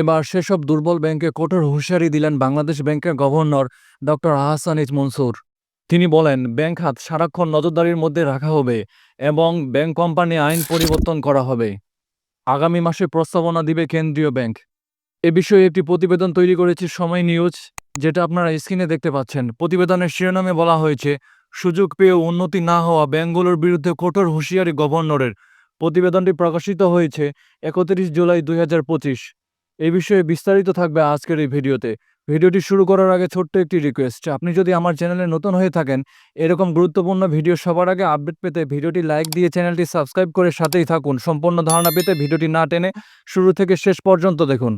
এবার সেসব দুর্বল ব্যাংকে কঠোর হুঁশিয়ারি দিলেন বাংলাদেশ ব্যাংকের governor doctor Ahsan H Mansur. তিনি বলেন, ব্যাংক হাত সারাক্ষণ নজরদারির মধ্যে রাখা হবে এবং ব্যাংক কোম্পানি আইন পরিবর্তন করা হবে। আগামী মাসে প্রস্তাবনা দিবে কেন্দ্রীয় ব্যাংক। এ বিষয়ে একটি প্রতিবেদন তৈরি করেছে সময় নিউজ, যেটা আপনারা স্ক্রিনে দেখতে পাচ্ছেন। প্রতিবেদনের শিরোনামে বলা হয়েছে, সুযোগ পেয়েও উন্নতি না হওয়া ব্যাংকগুলোর বিরুদ্ধে কঠোর হুঁশিয়ারি গভর্নরের। প্রতিবেদনটি প্রকাশিত হয়েছে একত্রিশ জুলাই দুই হাজার পঁচিশ। এই বিষয়ে বিস্তারিত থাকবে আজকের এই ভিডিওতে। ভিডিওটি শুরু করার আগে ছোট্ট একটি রিকোয়েস্ট আপনি যদি আমার চ্যানেলে নতুন হয়ে থাকেন, এরকম গুরুত্বপূর্ণ ভিডিও সবার আগে আপডেট পেতে ভিডিওটি লাইক দিয়ে চ্যানেলটি সাবস্ক্রাইব করে সাথেই থাকুন। সম্পূর্ণ ধারণা পেতে ভিডিওটি না টেনে শুরু থেকে শেষ পর্যন্ত দেখুন।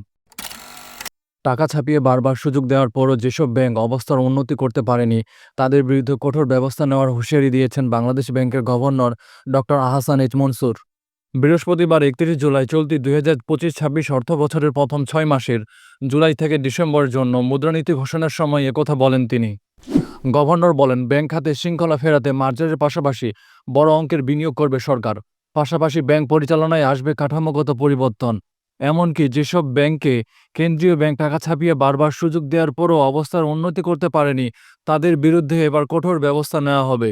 টাকা ছাপিয়ে বারবার সুযোগ দেওয়ার পরও যেসব ব্যাংক অবস্থার উন্নতি করতে পারেনি, তাদের বিরুদ্ধে কঠোর ব্যবস্থা নেওয়ার হুঁশিয়ারি দিয়েছেন বাংলাদেশ ব্যাংকের governor doctor Ahsan H Mansur বৃহস্পতিবার একত্রিশ জুলাই চলতি দুই হাজার পঁচিশ ছাব্বিশ অর্থ বছরের প্রথম ছয় মাসের জুলাই থেকে ডিসেম্বরের জন্য মুদ্রানীতি ঘোষণার সময় একথা বলেন তিনি। গভর্নর বলেন, ব্যাংক খাতে শৃঙ্খলা ফেরাতে মার্জারের পাশাপাশি বড় অঙ্কের বিনিয়োগ করবে সরকার। পাশাপাশি ব্যাংক পরিচালনায় আসবে কাঠামোগত পরিবর্তন। এমনকি যেসব ব্যাংকে কেন্দ্রীয় ব্যাংক টাকা ছাপিয়ে বারবার সুযোগ দেওয়ার পরও অবস্থার উন্নতি করতে পারেনি, তাদের বিরুদ্ধে এবার কঠোর ব্যবস্থা নেওয়া হবে।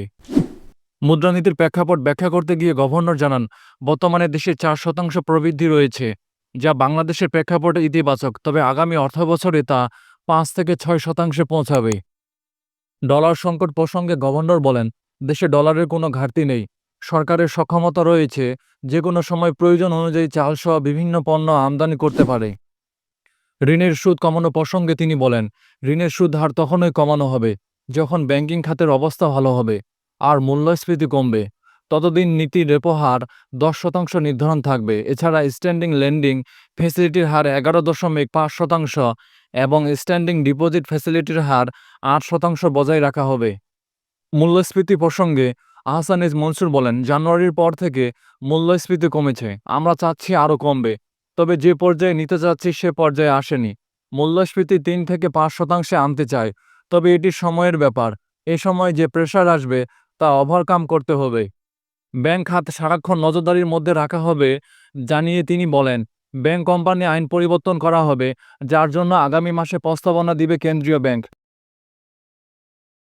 মুদ্রানীতির প্রেক্ষাপট ব্যাখ্যা করতে গিয়ে গভর্নর জানান, বর্তমানে দেশে চার শতাংশ প্রবৃদ্ধি রয়েছে, যা বাংলাদেশের প্রেক্ষাপটে ইতিবাচক, তবে আগামী অর্থবছরে তা পাঁচ থেকে ছয় শতাংশে পৌঁছাবে। ডলার সংকট প্রসঙ্গে গভর্নর বলেন, দেশে ডলারের কোনো ঘাটতি নেই, সরকারের সক্ষমতা রয়েছে যে কোনো সময় প্রয়োজন অনুযায়ী চালসহ বিভিন্ন পণ্য আমদানি করতে পারে। ঋণের সুদ কমানো প্রসঙ্গে তিনি বলেন, ঋণের সুদ হার তখনই কমানো হবে, যখন ব্যাংকিং খাতের অবস্থা ভালো হবে। আর মূল্যস্ফীতি কমবে। ততদিন নীতির রেপো হার দশ শতাংশ নির্ধারণ থাকবে। এছাড়া স্ট্যান্ডিং লেন্ডিং ফ্যাসিলিটির হার এগারো দশমিক পাঁচ শতাংশ এবং স্ট্যান্ডিং ডিপোজিট ফ্যাসিলিটির হার আট শতাংশ বজায় রাখা হবে। মূল্যস্ফীতি প্রসঙ্গে আহসান ইজ মনসুর বলেন, জানুয়ারির পর থেকে মূল্যস্ফীতি কমেছে। আমরা চাচ্ছি আরও কমবে। তবে যে পর্যায়ে নিতে চাচ্ছি সে পর্যায়ে আসেনি। মূল্যস্ফীতি তিন থেকে পাঁচ শতাংশে আনতে চায়। তবে এটি সময়ের ব্যাপার। এ সময় যে প্রেশার আসবে তা ওভারকাম করতে হবে। ব্যাংক খাত সারাক্ষণ নজরদারির মধ্যে রাখা হবে জানিয়ে তিনি বলেন, ব্যাংক কোম্পানি আইন পরিবর্তন করা হবে, যার জন্য আগামী মাসে প্রস্তাবনা দিবে কেন্দ্রীয় ব্যাংক।